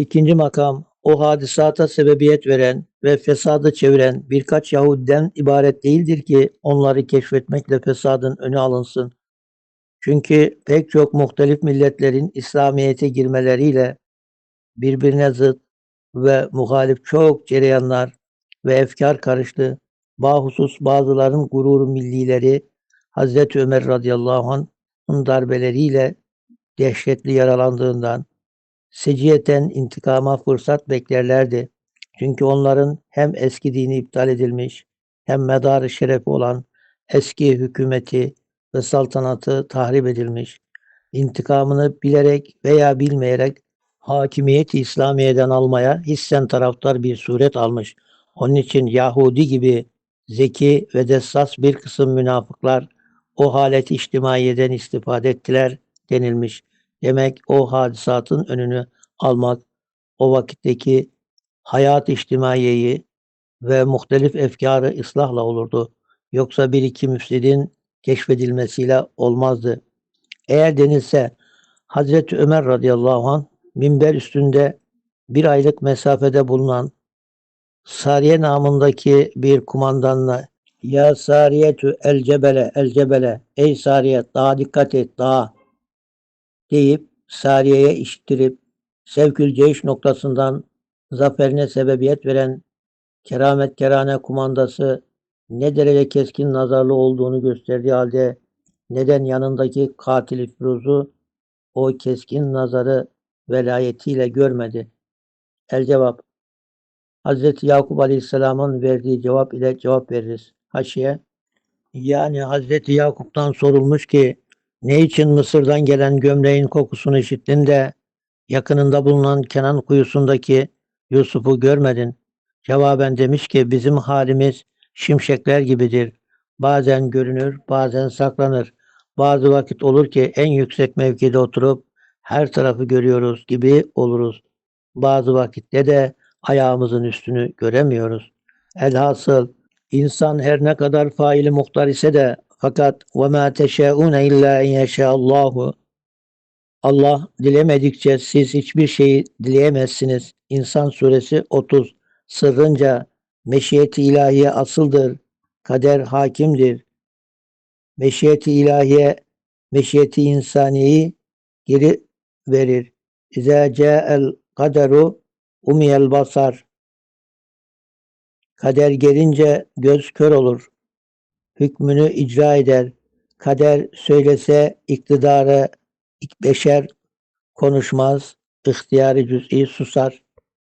İkinci makam, o hadisata sebebiyet veren ve fesadı çeviren birkaç Yahudiden ibaret değildir ki onları keşfetmekle fesadın önü alınsın. Çünkü pek çok muhtelif milletlerin İslamiyet'e girmeleriyle birbirine zıt ve muhalif çok cereyanlar ve efkar karıştı. Bahusus bazıların gurur millileri Hazreti Ömer radıyallahu anh'ın darbeleriyle dehşetli yaralandığından seciyeten intikama fırsat beklerlerdi. Çünkü onların hem eski dini iptal edilmiş hem medarı şerefi olan eski hükümeti ve saltanatı tahrip edilmiş. İntikamını bilerek veya bilmeyerek hakimiyeti İslamiye'den almaya hissen taraftar bir suret almış. Onun için Yahudi gibi zeki ve dessas bir kısım münafıklar o halet içtimaiyeden istifade ettiler denilmiş. Demek o hadisatın önünü almak o vakitteki hayat içtimaiyeyi ve muhtelif efkarı ıslahla olurdu. Yoksa bir iki müfsidin keşfedilmesiyle olmazdı. Eğer denilse Hazreti Ömer radıyallahu anh minber üstünde bir aylık mesafede bulunan Sariye namındaki bir kumandanla ya Sariyetü el cebele el cebele ey Sariye daha dikkat et daha deyip Sariye'ye işittirip sevkül ceyş noktasından zaferine sebebiyet veren keramet kerane kumandası ne derece keskin nazarlı olduğunu gösterdiği halde neden yanındaki katil Firuz'u o keskin nazarı velayetiyle görmedi? El cevap Hazreti Yakup Aleyhisselam'ın verdiği cevap ile cevap veririz. Haşiye yani Hazreti Yakup'tan sorulmuş ki ne için Mısır'dan gelen gömleğin kokusunu işittin de yakınında bulunan Kenan kuyusundaki Yusuf'u görmedin? Cevaben demiş ki bizim halimiz şimşekler gibidir. Bazen görünür, bazen saklanır. Bazı vakit olur ki en yüksek mevkide oturup her tarafı görüyoruz gibi oluruz. Bazı vakitte de ayağımızın üstünü göremiyoruz. Elhasıl insan her ne kadar faili muhtar ise de fakat ve ma teşaune illa en yeşaallahu Allah dilemedikçe siz hiçbir şeyi dileyemezsiniz. İnsan suresi 30 sırrınca meşiyeti ilahiye asıldır. Kader hakimdir. Meşiyeti ilahiye meşiyeti insaniyeyi geri verir. İza ca'el kaderu umiyel basar. Kader gelince göz kör olur. Hükmünü icra eder. Kader söylese iktidarı beşer konuşmaz. İhtiyarı cüz'i susar.